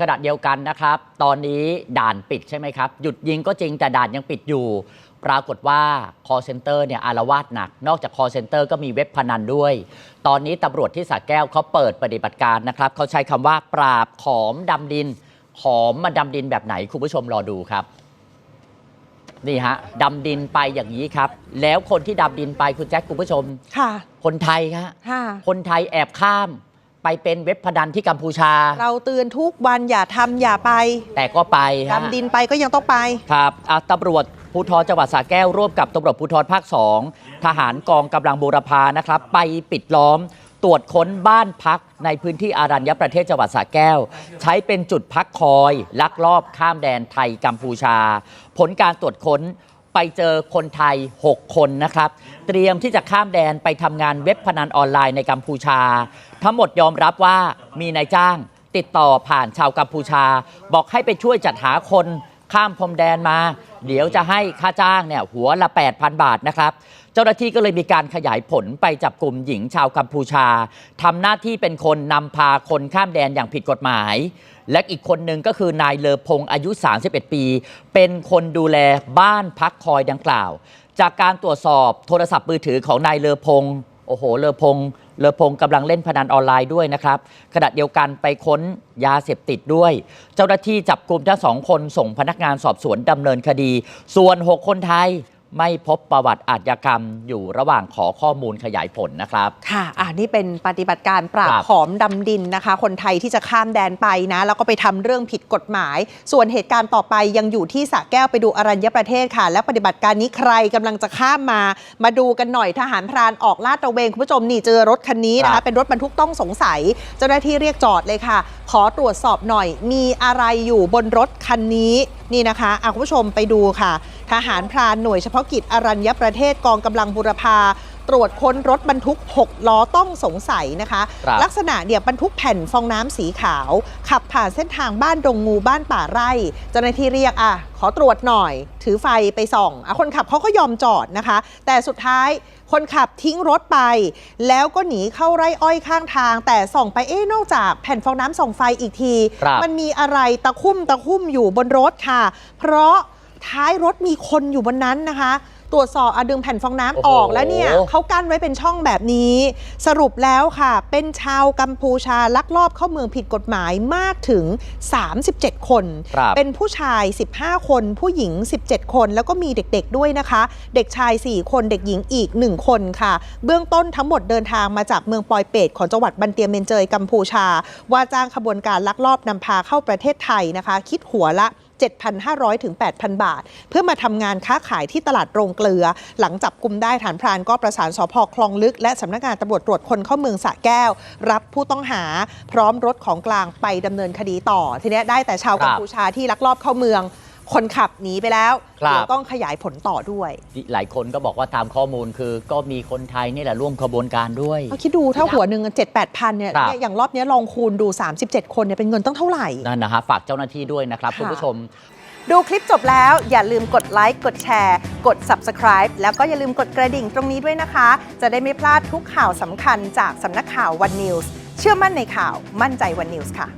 ขณะเดียวกันนะครับ ตอนนี้ด่านปิดใช่ไหมครับ หยุดยิงก็จริงแต่ด่านยังปิดอยู่ ปรากฏว่า call center เนี่ยอารวาสหนัก นอกจาก call center ก็มีเว็บพนันด้วย ตอนนี้ตำรวจที่สระแก้วเขาเปิดปฏิบัติการนะครับ เขาใช้คำว่าปราบขอมดำดิน ขอมมาดำดินแบบไหน คุณผู้ชมรอดูครับ นี่ฮะดำดินไปอย่างนี้ครับ แล้วคนที่ดำดินไปคุณแจ็คคุณผู้ชม ค่ะ คนไทยครับค่ะ คนไทยแอบข้าม ไปเป็นเว็บพนันที่กัมพูชา เราเตือนทุกวันอย่าทำอย่าไปแต่ก็ไปฮะดำดินไปก็ยังต้องไป ครับอะตำรวจภูธรจังหวัดสระแก้วร่วมกับตำรวจภูธรภาค 2 ทหารกองกำลังบูรพานะครับ ไปปิดล้อมตรวจค้นบ้านพักในพื้นที่อารัญญประเทศจังหวัดสระแก้ว ใช้เป็นจุดพักคอย ลักลอบข้ามแดนไทยกัมพูชา ผลการตรวจค้น ไปเจอคนไทย 6 คนนะครับ เตรียมที่จะข้ามแดนไปทำงานเว็บพนันออนไลน์ในกัมพูชา ทั้งหมดยอมรับว่ามีนายจ้างติดต่อผ่านชาวกัมพูชา บอกให้ไปช่วยจัดหาคน ข้ามพรมแดนมา เดี๋ยวจะให้ค่าจ้างเนี่ยหัวละ 8,000 บาทนะครับ เจ้าหน้าที่ก็เลยมีการขยายผลไปจับกลุ่มหญิงชาวกัมพูชาทำหน้าที่เป็นคนนำพาคนข้ามแดนอย่างผิดกฎหมาย และอีกคนหนึ่งก็คือนายเลอพงอายุ 31 ปี เป็นคนดูแลบ้านพักคอยดังกล่าว จากการตรวจสอบโทรศัพท์มือถือของนายเลอพง โอ้โห เลอพง เลอพงกำลังเล่นพนันออนไลน์ด้วยนะครับ ขณะเดียวกันไปค้นยาเสพติดด้วย เจ้าหน้าที่จับกลุ่มทั้งสองคนส่งพนักงานสอบสวนดำเนินคดี ส่วน 6 คนไทย ไม่พบประวัติอาชญากรรมอยู่ระหว่างขอข้อมูลขยายผลนะครับ ค่ะอ่านี่เป็นปฏิบัติการปราบครับขอมดำดินนะคะ คนไทยที่จะข้ามแดนไปนะ แล้วก็ไปทำเรื่องผิดกฎหมาย ส่วนเหตุการณ์ต่อไปยังอยู่ที่สระแก้วไปดูอรัญญประเทศค่ะ และปฏิบัติการนี้ใครกำลังจะข้ามมา มาดูกันหน่อยทหารพรานออกลาดตระเวนคุณผู้ชมนี่เจอรถคันนี้นะครัคะบ เป็นรถบรรทุกต้องสงสัย เจ้าหน้าที่เรียกจอดเลยค่ะ ขอตรวจสอบหน่อย มีอะไรอยู่บนรถคันนี้นี่นะคะอะคุณผู้ชมไปดูค่ะ ทหารพรานหน่วยเฉพาะกิจอรัญญประเทศกองกำลังบุรพาตรวจค้นรถบรรทุก 6 ล้อต้องสงสัยนะคะ ครับ ลักษณะเนี่ยบรรทุกแผ่นฟองน้ำสีขาว ขับผ่านเส้นทางบ้านดงงูบ้านป่าไร่ เจ้าหน้าที่เรียกอะ ขอตรวจหน่อย ถือไฟไปส่องอะคนขับเขาก็ยอมจอดนะคะ แต่สุดท้ายคนขับทิ้งรถไป แล้วก็หนีเข้าไร่อ้อยข้างทาง แต่ส่องไปเอ๊ะนอกจากแผ่นฟองน้ำส่องไฟอีกที ครับ มันมีอะไรตะคุ่มตะคุ่มอยู่บนรถค่ะ เพราะ ท้ายรถมีคนอยู่บนนั้นนะคะ ตรวจสอบอะดึงแผ่นฟองน้ำโอ้โหออกแล้วเนี่ยเขากั้นไว้เป็นช่องแบบนี้ สรุปแล้วค่ะ เป็นชาวกัมพูชาลักลอบเข้าเมืองผิดกฎหมายมากถึง 37 คน ครับเป็นผู้ชาย 15 คน ผู้หญิง 17 คน แล้วก็มีเด็กๆด้วยนะคะ เด็กชาย 4 คนเด็กหญิงอีก 1 คนค่ะ เบื้องต้นทั้งหมดเดินทางมาจากเมืองปอยเปตของจังหวัดบันเตียเมนเจยกัมพูชา ว่าจ้างขบวนการลักลอบนำพาเข้าประเทศไทยนะคะ คิดหัวละ 7,500 ถึง 8,000 บาท เพื่อมาทำงานค้าขายที่ตลาดโรงเกลือ หลังจับกลุ่มได้ฐานพรานก็ประสานสพคลองลึก และสำนักงานตำรวจตรวจคนเข้าเมืองสะแก้ว รับผู้ต้องหาพร้อมรถของกลางไปดำเนินคดีต่อ ทีนี้ได้แต่ชาวกัมพูชาที่ลักลอบเข้าเมือง คนขับหนีไปแล้วครับ เดี๋ยวต้องขยายผลต่อด้วยหลายคนก็บอกว่าตามข้อมูลคือ ก็มีคนไทยนี่แหละร่วมขบวนการด้วย เอาคิดดูถ้าหัวหนึ่งเจ็ดแปดพันเนี่ยครับ เนี่ยอย่างรอบเนี้ยลองคูณดู 37 คนเนี่ยเป็นเงินตั้งเท่าไหร่ นั่นนะฮะฝากเจ้าหน้าที่ด้วยนะครับค่ะ คุณผู้ชม ดูคลิปจบแล้วอย่าลืมกดไลค์ กดแชร์ กด Subscribe แล้วก็อย่าลืมกดกระดิ่งตรงนี้ด้วยนะคะ จะได้ไม่พลาดทุกข่าวสำคัญจากสำนักข่าว One News เชื่อมั่นในข่าวมั่นใจ One News ค่ะ